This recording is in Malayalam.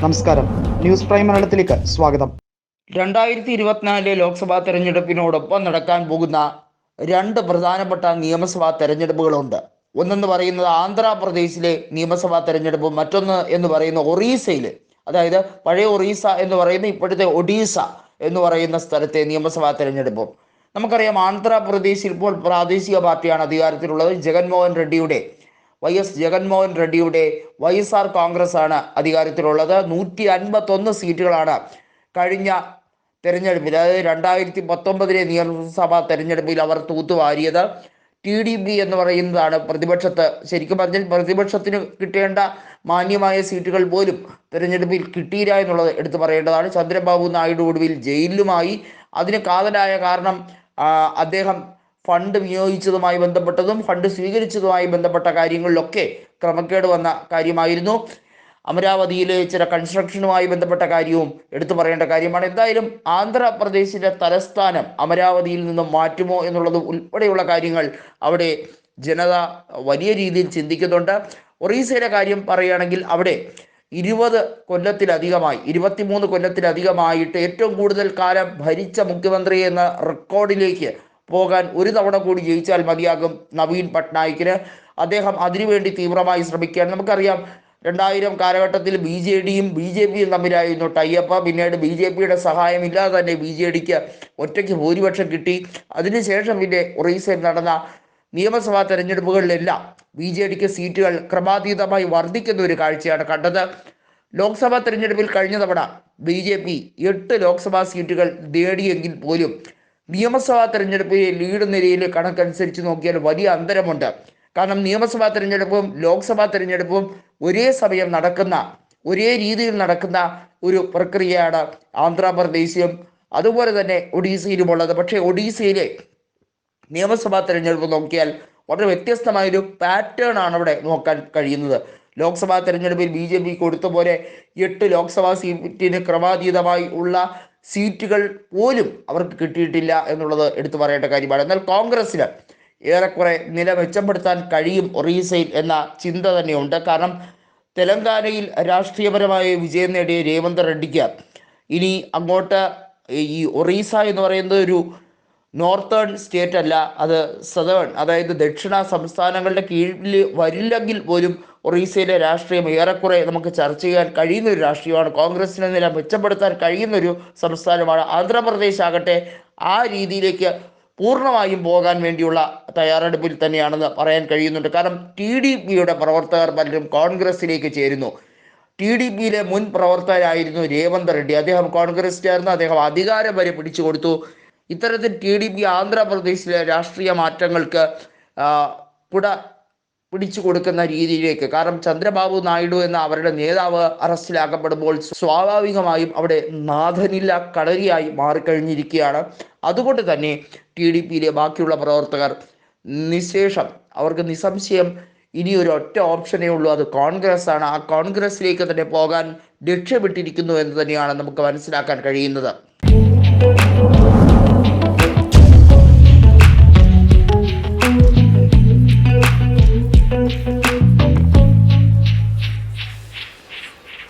നമസ്കാരം. ന്യൂസ് പ്രൈം മലയാളത്തിലേക്ക് സ്വാഗതം. രണ്ടായിരത്തി ഇരുപത്തിനാലിലെ ലോക്സഭാ തെരഞ്ഞെടുപ്പിനോടൊപ്പം നടക്കാൻ പോകുന്ന രണ്ട് പ്രധാനപ്പെട്ട നിയമസഭാ തെരഞ്ഞെടുപ്പുകളുണ്ട്. ഒന്നെന്ന് പറയുന്നത് ആന്ധ്രാപ്രദേശിലെ നിയമസഭാ തെരഞ്ഞെടുപ്പ് മറ്റൊന്ന് എന്ന് പറയുന്ന ഒറീസയിലെ അതായത് പഴയ ഒറീസ എന്ന് പറയുന്ന ഇപ്പോഴത്തെ ഒഡീസ എന്ന് പറയുന്ന സ്ഥലത്തെ നിയമസഭാ തെരഞ്ഞെടുപ്പും. നമുക്കറിയാം ആന്ധ്രാപ്രദേശിൽ ഇപ്പോൾ പ്രാദേശിക പാർട്ടിയാണ് അധികാരത്തിലുള്ളത്. ജഗൻമോഹൻ റെഡ്ഡിയുടെ വൈ എസ് ജഗൻമോഹൻ റെഡ്ഡിയുടെ വൈ എസ് ആർ കോൺഗ്രസ് ആണ് അധികാരത്തിലുള്ളത്. നൂറ്റി അൻപത്തൊന്ന് സീറ്റുകളാണ് കഴിഞ്ഞ തെരഞ്ഞെടുപ്പിൽ അതായത് രണ്ടായിരത്തി പത്തൊമ്പതിലെ നിയമസഭാ തെരഞ്ഞെടുപ്പിൽ അവർ തൂത്തുവാരിയത്. ടി ഡി ബി എന്ന് പറയുന്നതാണ് പ്രതിപക്ഷത്ത്. ശരിക്കും പറഞ്ഞാൽ പ്രതിപക്ഷത്തിന് കിട്ടേണ്ട മാന്യമായ സീറ്റുകൾ പോലും തെരഞ്ഞെടുപ്പിൽ കിട്ടിയില്ല എന്നുള്ളത് എടുത്തു പറയേണ്ടതാണ്. ചന്ദ്രബാബു നായിഡു ഒടുവിൽ ജയിലിലുമായി. അതിന് കാതലായ കാരണം അദ്ദേഹം ഫണ്ട് വിനിയോഗിച്ചതുമായി ബന്ധപ്പെട്ടതും ഫണ്ട് സ്വീകരിച്ചതുമായി ബന്ധപ്പെട്ട കാര്യങ്ങളിലൊക്കെ ക്രമക്കേട് വന്ന കാര്യമായിരുന്നു. അമരാവതിയിലെ ചില കൺസ്ട്രക്ഷനുമായി ബന്ധപ്പെട്ട കാര്യവും എടുത്തു പറയേണ്ട കാര്യമാണ്. എന്തായാലും ആന്ധ്രാപ്രദേശിന്റെ തലസ്ഥാനം അമരാവതിയിൽ നിന്നും മാറ്റുമോ എന്നുള്ളത് ഉൾപ്പെടെയുള്ള കാര്യങ്ങൾ അവിടെ ജനത വലിയ രീതിയിൽ ചിന്തിക്കുന്നുണ്ട്. ഒറീസയുടെ കാര്യം പറയുകയാണെങ്കിൽ അവിടെ ഇരുപത് കൊല്ലത്തിലധികമായി ഇരുപത്തിമൂന്ന് കൊല്ലത്തിലധികമായിട്ട് ഏറ്റവും കൂടുതൽ കാലം ഭരിച്ച മുഖ്യമന്ത്രി എന്ന റെക്കോർഡിലേക്ക് പോകാൻ ഒരു തവണ കൂടി ജയിച്ചാൽ മതിയാകും നവീൻ പട്നായിക്കിന്. അദ്ദേഹം അതിനുവേണ്ടി തീവ്രമായി ശ്രമിക്കുകയാണ്. നമുക്കറിയാം രണ്ടായിരം കാലഘട്ടത്തിൽ ബി ജെ ഡിയും ബി ജെ പിയും തമ്മിലായിരുന്നു ടൈയപ്പ. പിന്നീട് ബി ജെ പിയുടെ സഹായമില്ലാതെ തന്നെ ബി ജെ ഡിക്ക് ഒറ്റയ്ക്ക് ഭൂരിപക്ഷം കിട്ടി. അതിനുശേഷം പിന്നെ ഒറീസയിൽ നടന്ന നിയമസഭാ തെരഞ്ഞെടുപ്പുകളിലെല്ലാം ബി ജെ ഡിക്ക് സീറ്റുകൾ ക്രമാതീതമായി വർദ്ധിക്കുന്ന ഒരു കാഴ്ചയാണ് കണ്ടത്. ലോക്സഭാ തെരഞ്ഞെടുപ്പിൽ കഴിഞ്ഞ തവണ ബി ജെ പി എട്ട് ലോക്സഭാ സീറ്റുകൾ നേടിയെങ്കിൽ പോലും നിയമസഭാ തെരഞ്ഞെടുപ്പിലെ ലീഡ് നിരയിൽ കണക്കനുസരിച്ച് നോക്കിയാൽ വലിയ അന്തരമുണ്ട്. കാരണം നിയമസഭാ തെരഞ്ഞെടുപ്പും ലോക്സഭാ തെരഞ്ഞെടുപ്പും ഒരേ സമയം നടക്കുന്ന ഒരേ രീതിയിൽ നടക്കുന്ന ഒരു പ്രക്രിയയാണ് ആന്ധ്രാപ്രദേശിലും അതുപോലെ തന്നെ ഒഡീസയിലുമുള്ളത്. പക്ഷേ ഒഡീസയിലെ നിയമസഭാ തെരഞ്ഞെടുപ്പ് നോക്കിയാൽ വളരെ വ്യത്യസ്തമായൊരു പാറ്റേൺ ആണ് അവിടെ നോക്കാൻ കഴിയുന്നത്. ലോക്സഭാ തെരഞ്ഞെടുപ്പിൽ ബി ജെ പി കൊടുത്ത പോലെ എട്ട് ലോക്സഭാ സീറ്റിന് ക്രമാതീതമായി ഉള്ള സീറ്റുകൾ പോലും അവർക്ക് കിട്ടിയിട്ടില്ല എന്നുള്ളത് എടുത്തു പറയേണ്ട കാര്യമാണ്. എന്നാൽ കോൺഗ്രസ്സിന് ഏറെക്കുറെ നില മെച്ചപ്പെടുത്താൻ കഴിയും ഒറീസയിൽ എന്ന ചിന്ത തന്നെയുണ്ട്. കാരണം തെലങ്കാനയിൽ രാഷ്ട്രീയപരമായ വിജയം നേടിയ രേവന്ത് റെഡ്ഡിക്ക് ഇനി അങ്ങോട്ട് ഈ ഒറീസ എന്ന് പറയുന്നത് ഒരു നോർത്തേൺ സ്റ്റേറ്റ് അല്ല അത് സതേൺ അതായത് ദക്ഷിണ സംസ്ഥാനങ്ങളുടെ കീഴിൽ വരില്ലെങ്കിൽ പോലും ഒറീസയിലെ രാഷ്ട്രീയം ഏറെക്കുറെ നമുക്ക് ചർച്ച ചെയ്യാൻ കഴിയുന്ന ഒരു രാഷ്ട്രീയമാണ്. കോൺഗ്രസിനെ നില മെച്ചപ്പെടുത്താൻ കഴിയുന്ന ഒരു സംസ്ഥാനമാണ് ആന്ധ്രാപ്രദേശ് ആകട്ടെ. ആ രീതിയിലേക്ക് പൂർണമായും പോകാൻ വേണ്ടിയുള്ള തയ്യാറെടുപ്പിൽ തന്നെയാണെന്ന് പറയാൻ കഴിയുന്നുണ്ട്. കാരണം ടി ഡി പിയുടെ പ്രവർത്തകർ പലരും കോൺഗ്രസിലേക്ക് ചേരുന്നു. ടി ഡി പിയിലെ മുൻ പ്രവർത്തകരായിരുന്നു രേവന്ത് റെഡ്ഡി. അദ്ദേഹം കോൺഗ്രസ് ചേർന്ന് അദ്ദേഹം അധികാരം വരെ പിടിച്ചു കൊടുത്തു. ഇത്തരത്തിൽ ടി ഡി പി ആന്ധ്രാപ്രദേശിലെ രാഷ്ട്രീയ മാറ്റങ്ങൾക്ക് കുട പിടിച്ചു കൊടുക്കുന്ന രീതിയിലേക്ക്. കാരണം ചന്ദ്രബാബു നായിഡു എന്ന അവരുടെ നേതാവ് അറസ്റ്റിലാക്കപ്പെടുമ്പോൾ സ്വാഭാവികമായും അവിടെ നാഥനില്ല കളരിയായി മാറിക്കഴിഞ്ഞിരിക്കുകയാണ്. അതുകൊണ്ട് തന്നെ ടി ഡി പിയിലെ ബാക്കിയുള്ള പ്രവർത്തകർ നിശേഷം അവർക്ക് നിസ്സംശയം ഇനി ഒരു ഒറ്റ ഓപ്ഷനേ ഉള്ളൂ അത് കോൺഗ്രസ് ആണ് ആ കോൺഗ്രസിലേക്ക് തന്നെ പോകാൻ ലക്ഷ്യമിട്ടിരിക്കുന്നു എന്ന് തന്നെയാണ് നമുക്ക് മനസ്സിലാക്കാൻ കഴിയുന്നത്.